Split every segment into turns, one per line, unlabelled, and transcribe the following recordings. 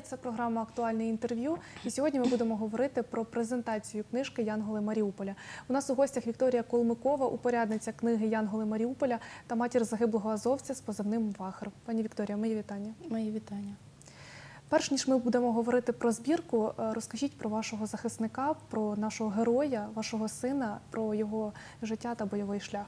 Вітаю, це програма Актуальне інтерв'ю. І сьогодні ми будемо говорити про презентацію книжки Янголи Маріуполя. У нас у гостях Вікторія Колмикова, упорядниця книги Янголи Маріуполя та матір загиблого азовця з позивним Вахер. Пані Вікторія, мої вітання.
Мої вітання.
Перш ніж ми будемо говорити про збірку, е, розкажіть про вашого захисника, про нашого героя, вашого сина, про його життя та бойовий шлях.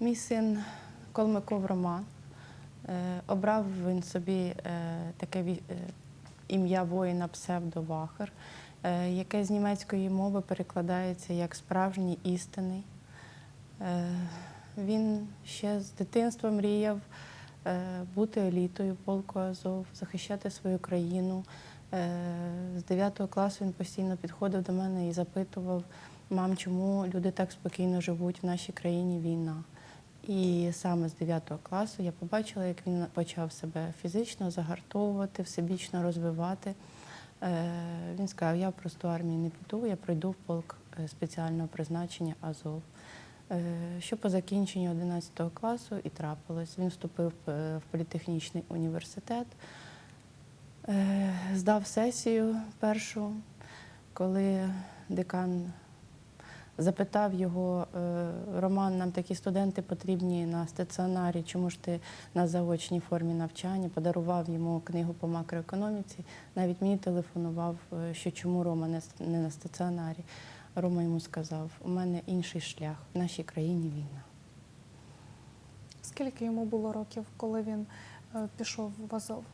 Мій син Колмиков Роман. Е, Обрав він собі е, таке е, ім'я воїна псевдовахер, яке з німецької мови перекладається як справжній істинний. Він ще з дитинства мріяв бути елітою полку Азов, захищати свою країну. З 9 класу він постійно підходив до мене і запитував, мам, чому люди так спокійно живуть в нашій країні війна. І саме з 9 класу я побачила, як він почав себе фізично загартовувати, всебічно розвивати. Е, Він сказав, я в просту армію не піду, я пройду в полк е, спеціального призначення Азов. Е, Що по закінченню 11 класу і трапилось. Він вступив в політехнічний університет, здав сесію першу, коли декан запитав його, е, Роман, нам такі студенти потрібні на стаціонарі, чому ж ти на заочній формі навчання, подарував йому книгу по макроекономіці. Навіть мені телефонував, е, що чому Рома не на стаціонарі. Рома йому сказав, у мене інший шлях, в нашій країні війна.
Скільки йому було років, коли він е, пішов в Азов?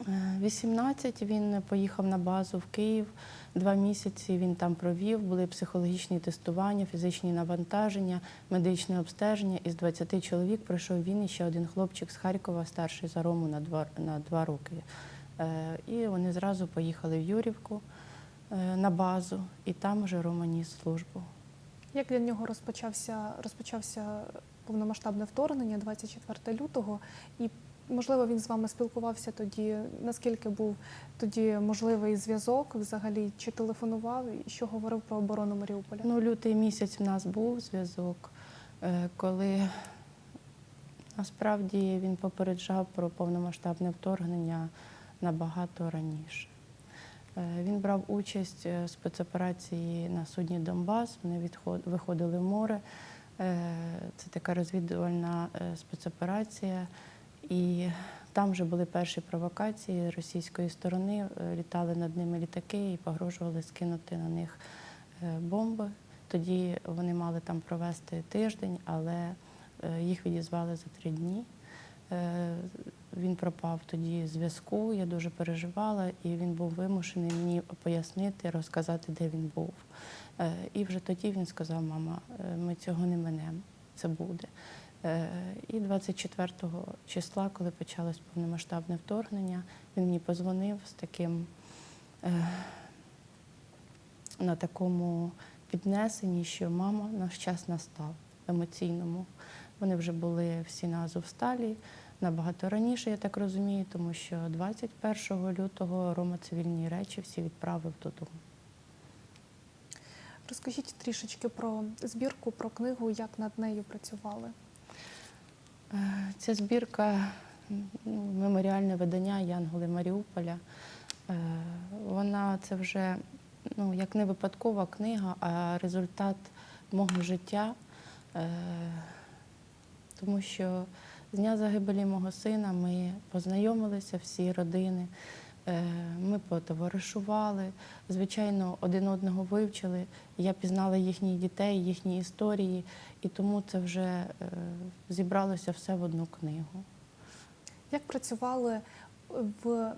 Е, 18 він поїхав на базу в Київ. Два місяці він там провів. Були психологічні тестування, фізичні навантаження, медичне обстеження. Із 20 чоловік пройшов він і ще один хлопчик з Харкова, старший за Рому на два, на два роки. Е, І вони зразу поїхали в Юрівку е, на базу, і там вже Рома ніс службу.
Як для нього розпочався, розпочався повномасштабне вторгнення 24 лютого, і можливо він з вами спілкувався тоді. Наскільки був тоді можливий зв'язок взагалі? Чи телефонував і що говорив про оборону Маріуполя?
Ну, лютий місяць в нас був зв'язок, е, коли насправді він попереджав про повномасштабне вторгнення набагато раніше. Е, Він брав участь е, в спецоперації на судні Донбас. Вони виходили в море. Е, Це така розвідувальна е, спецоперація. І там вже були перші провокації російської сторони. Е, Літали над ними літаки і погрожували скинути на них е, бомби. Тоді вони мали там провести тиждень, але е, їх відізвали за три дні. Він пропав тоді зв'язку, я дуже переживала, і він був вимушений мені пояснити, розказати, де він був. І вже тоді він сказав: мама, ми цього не минемо, це буде. Е, І 24 числа, коли почалось повномасштабне вторгнення, він мені позвонив з таким е, на такому піднесенні, що мама, наш час настав емоційному. Вони вже були всі на Азовсталі набагато раніше, я так розумію, тому що 21 лютого Рома цивільні речі всі відправив додому.
Розкажіть трішечки про збірку, про книгу, як над нею працювали.
Е, Ця збірка, ну, меморіальне видання Янголи Маріуполя. Е, Вона це вже ну, як не випадкова книга, а результат мого життя. Е, Тому що з дня загибелі мого сина ми познайомилися всі родини, ми потоваришували, звичайно, один одного вивчили. Я пізнала їхніх дітей, їхні історії, і тому це вже е, зібралося все в одну книгу.
Як працювали в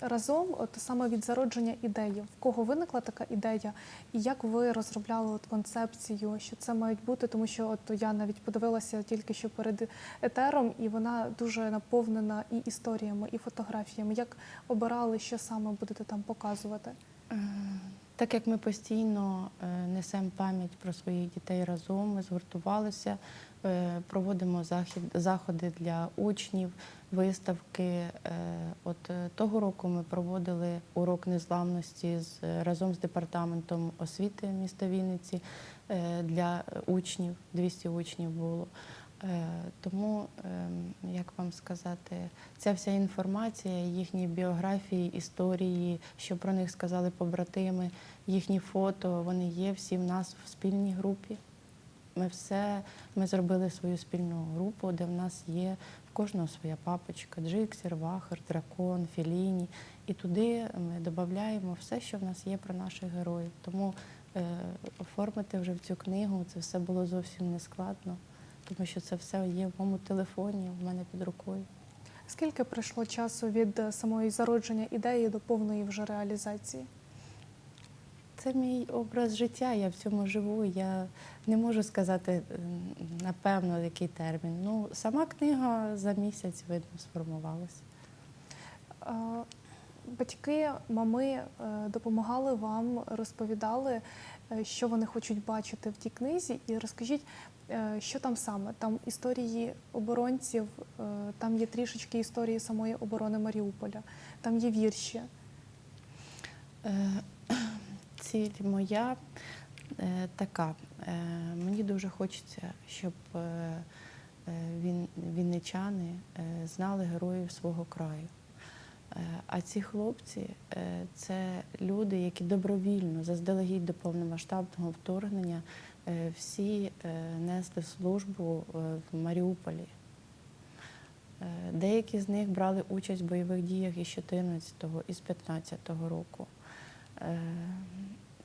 разом, от саме від зародження ідеї? В кого виникла така ідея, і як ви розробляли от концепцію, що це мають бути? Тому що от я навіть подивилася тільки що перед етером, і вона дуже наповнена і історіями, і фотографіями. Як обирали, що саме будете там показувати?
Е, Так як ми постійно е, несемо пам'ять про своїх дітей разом, ми згуртувалися, проводимо захід, заходи для учнів, виставки. Е, От е, того року ми проводили урок незламності з, разом з департаментом освіти міста Вінниці е, для учнів, 200 учнів було. Е, Тому, ем, як вам сказати, ця вся інформація, їхні біографії, історії, що про них сказали побратими, їхні фото, вони є всі в нас в спільній групі. Ми все, ми зробили свою спільну групу, де в нас є в кожного своя папочка, джиксер, вахер, дракон, філіні. І туди ми додаємо все, що в нас є про наших героїв. Тому е, оформити вже в цю книгу це все було зовсім не складно, тому що це все є в моєму телефоні, в мене під рукою.
Скільки пройшло часу від е, самої зародження ідеї до повної вже реалізації?
Це мій образ життя, я в цьому живу. Я не можу сказати напевно який термін. Ну, сама книга за місяць видно сформувалася.
Батьки, мами е, допомагали вам, розповідали, е, що вони хочуть бачити в тій книзі. І розкажіть, е, що там саме? Там історії оборонців, там є трішечки історії самої оборони Маріуполя, там є вірші.
Ціль моя е, така. Е, Мені дуже хочеться, щоб е, він, вінничани знали героїв свого краю. А ці хлопці це люди, які добровільно, заздалегідь до повномасштабного вторгнення, всі несли службу в Маріуполі. Деякі з них брали участь в бойових діях із 14-го, із 15-го року. Е,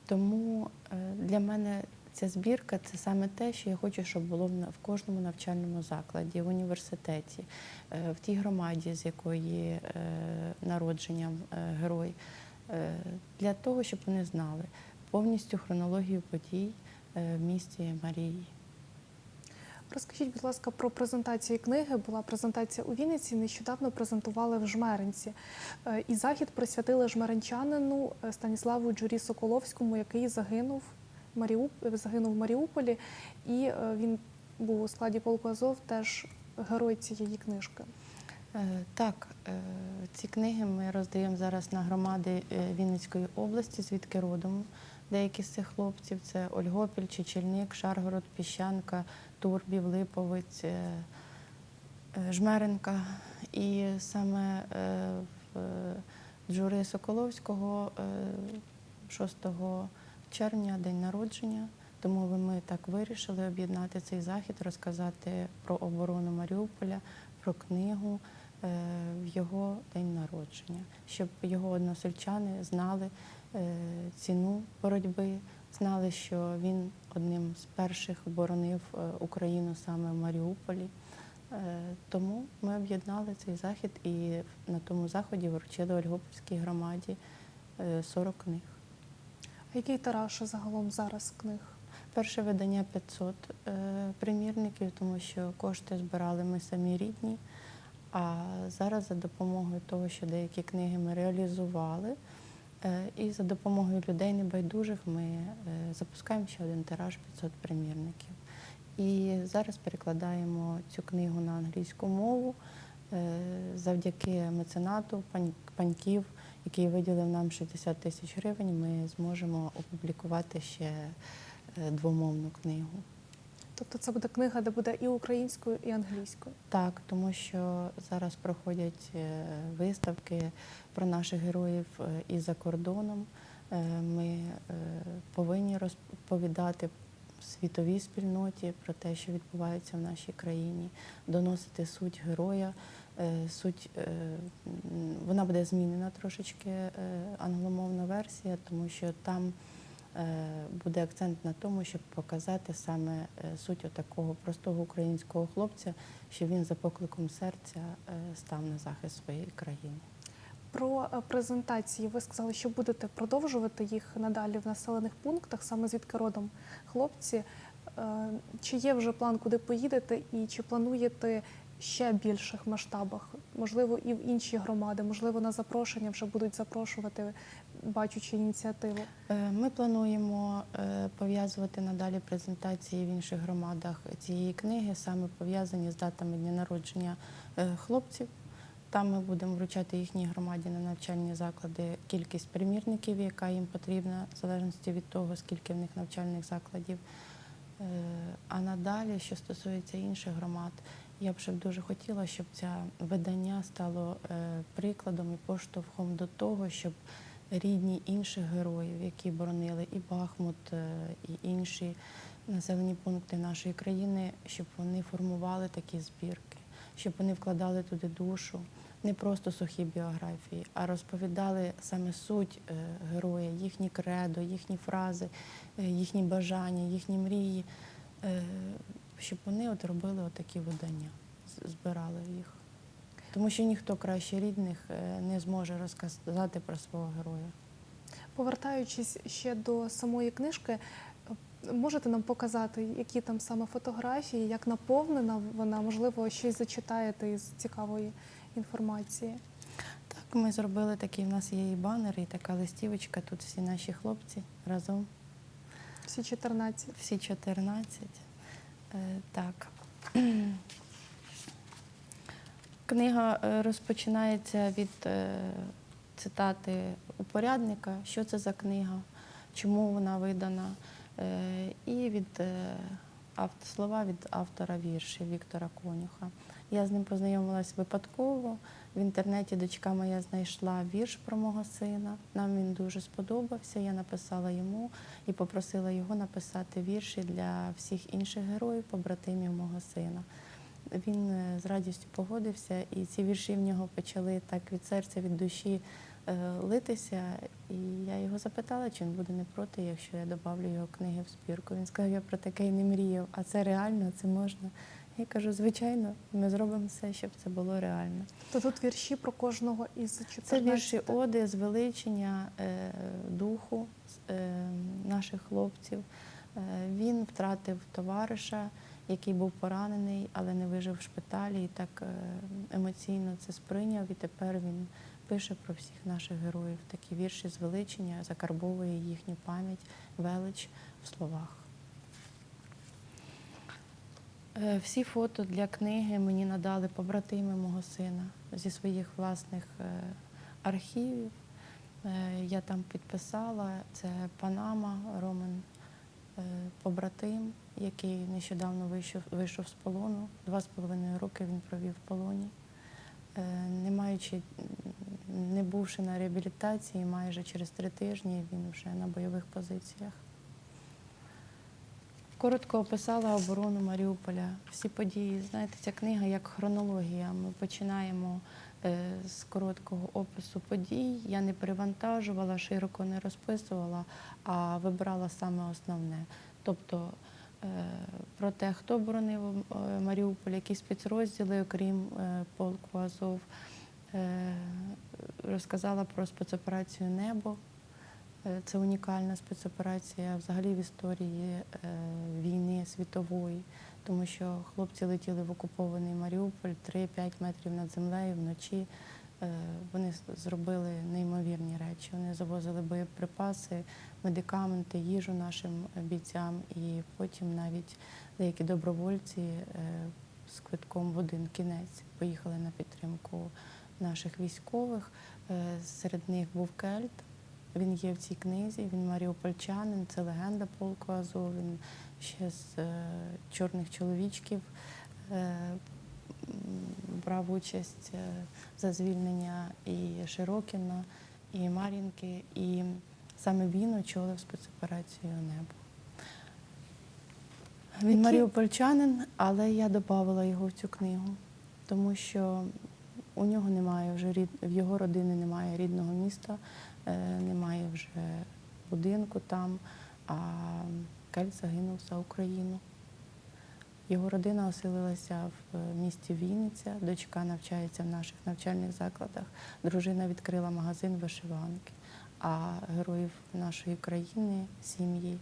Тому е, для мене ця збірка це саме те, що я хочу, щоб було в кожному навчальному закладі, в університеті, е, в тій громаді, з якої народження герой, для того, щоб вони знали повністю хронологію подій в місті Марії.
Розкажіть, будь ласка, про презентацію книги. Була презентація у Вінниці. Нещодавно презентували в Жмеринці. Е, І захід присвятили жмеринчанину е, Станіславу Джурі Соколовському, який загинув Маріуп... загинув в Маріуполі, і е, він був у складі полку Азов, теж герой цієї книжки.
Так, ці книги ми роздаємо зараз на громади Вінницької області, звідки родом деякі з цих хлопців. Це Ольгопіль, Чечільник, Шаргород, Піщанка, Турбів, Липовець, е, е, Жмеренка. І саме е, в Джури Соколовського е, 6 червня день народження. Тому ми так вирішили об'єднати цей захід, розказати про оборону Маріуполя, про книгу в його день народження, щоб його односельчани знали ціну боротьби, знали, що він одним з перших оборонив е, Україну саме в Маріуполі. Е, Тому ми об'єднали цей захід і на тому заході вручили Ольгопольській громаді е, 40 книг.
А який тираж загалом зараз книг?
Перше видання 500 е, примірників, тому що кошти збирали ми самі рідні. А зараз за допомогою того, що деякі книги ми реалізували, е, і за допомогою людей небайдужих ми е, запускаємо ще один тираж 500 примірників. І зараз перекладаємо цю книгу на англійську мову е, завдяки меценату паньків, який виділив нам 60 тисяч гривень. Ми зможемо опублікувати ще е, двомовну книгу.
Тобто це буде книга, де буде і українською, і англійською.
Так, тому що зараз проходять е, виставки про наших героїв е, і за кордоном. Е, Ми повинні розповідати світовій спільноті про те, що відбувається в нашій країні, доносити суть героя. Суть вона буде змінена трошечки англомовна версія, тому що там буде акцент на тому, щоб показати саме е, суть такого простого українського хлопця, що він за покликом серця е, став на захист своєї країни.
Про е, презентації ви сказали, що будете продовжувати їх надалі в населених пунктах, саме звідки родом хлопці. Е, Чи є вже план, куди поїдете, і чи плануєте ще більших масштабах? Можливо, і в інші громади, можливо, на запрошення вже будуть запрошувати, бачучи ініціативу.
Е, Ми плануємо е, пов'язувати надалі презентації в інших громадах цієї книги, саме пов'язані з датами дня народження е, хлопців. Там ми будемо вручати їхній громаді на навчальні заклади кількість примірників, яка їм потрібна, в залежності від того, скільки в них навчальних закладів. А надалі, що стосується інших громад, я б ще дуже хотіла, щоб це видання стало прикладом і поштовхом до того, щоб рідні інших героїв, які боронили і Бахмут, е, і інші населені пункти нашої країни, щоб вони формували такі збірки, щоб вони вкладали туди душу, не просто сухі біографії, а розповідали саме суть е, героя, їхні кредо, їхні фрази, е, їхні бажання, їхні мрії, щоб вони от робили отакі видання, збирали їх. Тому що ніхто краще рідних е, не зможе розказати про свого героя.
Повертаючись ще до самої книжки, можете нам показати, які там саме фотографії, як наповнена вона, можливо, щось зачитаєте із цікавої інформації.
Так, ми зробили такий, в нас є і банер, і така листівочка. Тут всі наші хлопці разом,
Всі 14.
всі 14. Е, так. Книга е, розпочинається від е, цитати упорядника, що це за книга, чому вона видана, е, і від слова від автора віршів Віктора Конюха. Я з ним познайомилась випадково. В інтернеті дочка моя знайшла вірш про мого сина. Нам він дуже сподобався. Я написала йому і попросила його написати вірші для всіх інших героїв, побратимів мого сина. Він е, з радістю погодився, і ці вірші в нього почали так від серця, від душі е, литися. І я його запитала, чи він буде не проти, якщо я добавлю його книги в збірку. Він сказав, я про таке й не мріяв, а це реально, це можна. Я кажу, звичайно, ми зробимо все, щоб це було реально.
То тут вірші про кожного із 14.
Це вірші оди, звеличення е, духу е, наших хлопців. Е, він втратив товариша, який був поранений, але не вижив в шпиталі. І так е, емоційно це сприйняв. І тепер він пише про всіх наших героїв. Такі вірші звеличення, закарбовує їхню пам'ять, велич в словах. Е, Всі фото для книги мені надали побратими мого сина зі своїх власних е, архівів. Я там підписала це Панама, Роман побратим, який нещодавно вийшов, вийшов з полону. Два з половиною роки він провів в полоні. Е, Не маючи, не бувши на реабілітації, майже через три тижні він вже на бойових позиціях. Коротко описала оборону Маріуполя, всі події. Знаєте, ця книга як хронологія. Ми починаємо е, з короткого опису подій. Я не перевантажувала, широко не розписувала, а вибирала саме основне. Тобто про те, хто боронив е, Маріуполь, які спецрозділи, окрім е, полку Азов. Е, Розказала про спецоперацію Небо. Е, Це унікальна спецоперація взагалі в історії е, війни світової, тому що хлопці летіли в окупований Маріуполь 3-5 метрів над землею вночі. Е, Вони зробили неймовірні речі. Вони завозили боєприпаси, медикаменти, їжу нашим е, бійцям, і потім навіть деякі добровольці е, з квитком в один кінець поїхали на підтримку наших військових. Серед них був Кельт. Він є в цій книзі, він маріупольчанин, це легенда полку Азов. Він ще з чорних чоловічків брав участь е, за звільнення і Широкіна, і Мар'їнки. І саме він очолив спецоперацію Небо. Він
Які-
маріупольчанин, але я додавала його в цю книгу, тому що у нього немає вже рід, в його родини немає рідного міста, е, немає вже будинку там, а Кельт загинув за Україну. Його родина оселилася в місті Вінниця, дочка навчається в наших навчальних закладах. Дружина відкрила магазин вишиванки. А героїв нашої країни, сім'ї,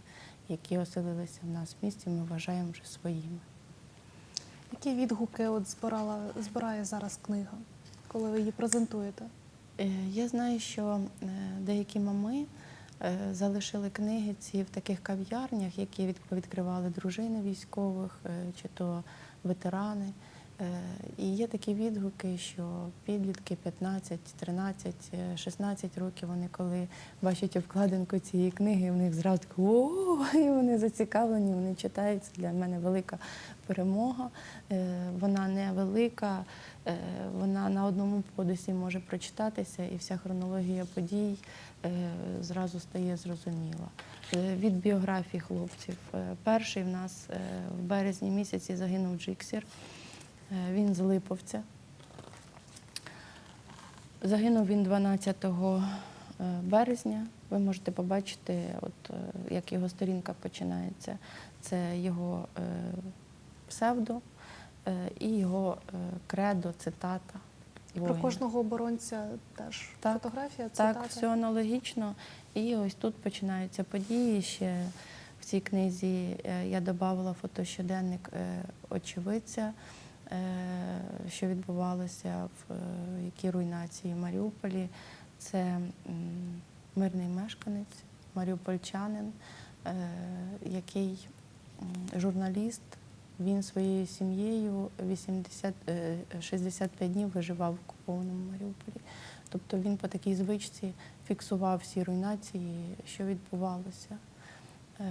які оселилися в нас в місті, ми вважаємо вже своїми.
Які відгуки от збирала, збирає зараз книга, коли ви її презентуєте?
Е, Я знаю, що е, деякі мами е, залишили книги ці в таких кав'ярнях, які від- відкривали дружини військових е, чи то ветерани. Е, І є такі відгуки, що підлітки 15, 13, е, 16 років, вони коли бачать обкладинку цієї книги, в них зразу о, і вони зацікавлені, вони читають. Це для мене велика перемога. Е, Вона не велика, е, вона на одному подисі може прочитатися, і вся хронологія подій зразу стає зрозуміла. Від біографії хлопців. Перший в нас в березні місяці загинув Джиксір. Е, Він з Липовця. Загинув він 12 е, березня. Ви можете побачити, от, е, як його сторінка починається. Це його псевдо і його кредо, цитата.
Про кожного оборонця теж
Так,
фотографія,
Так, все аналогічно. І ось тут починаються події. Ще в цій книзі я додавала фотощоденник очевидця, що відбувалося в е, якій руйнації в Маріуполі. Це мирний мешканець, маріупольчанин, е, який журналіст. Він своєю сім'єю 80, е, 65 днів виживав в окупованому Маріуполі. Тобто він по такій звичці фіксував всі руйнації, що відбувалося е,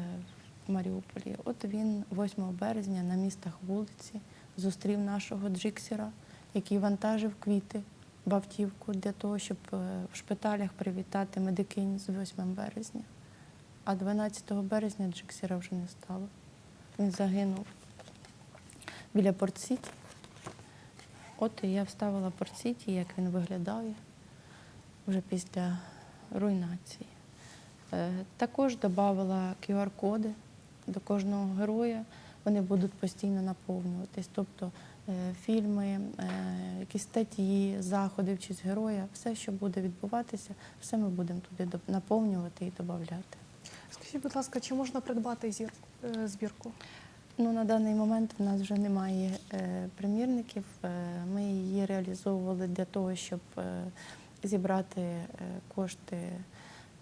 в Маріуполі. От він 8 березня на містах вулиці зустрів нашого Джиксера, який вантажив квіти в автівку для того, щоб е, в шпиталях привітати медикинь з 8 березня. А 12 березня Джиксера вже не стало. Він загинув біля Порт-Сіті. От я вставила Порт-Сіті, як він виглядає вже після руйнації. Е, Також додавала QR-коди до кожного героя. Вони будуть постійно наповнюватись. Тобто е, фільми, е, якісь статті, заходи в честь героя, все, що буде відбуватися, все ми будемо туди наповнювати і додати.
Скажіть, будь ласка, чи можна придбати е, збірку?
Ну, на даний момент в нас вже немає примірників. Ми її реалізовували для того, щоб зібрати кошти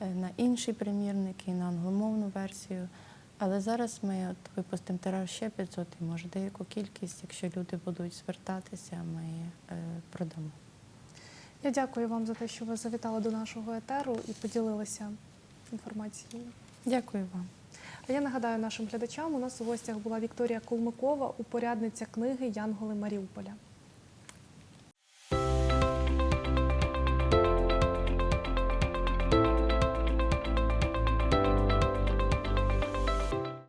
на інші примірники, на англомовну версію. Але зараз ми от випустимо тираж ще 500 і може деяку кількість, якщо люди будуть звертатися, ми е, продамо.
Я дякую вам за те, що ви завітали до нашого етеру і поділилися інформацією.
Дякую вам.
А я нагадаю нашим глядачам, у нас у гостях була Вікторія Кулмикова, упорядниця книги Янголи Маріуполя.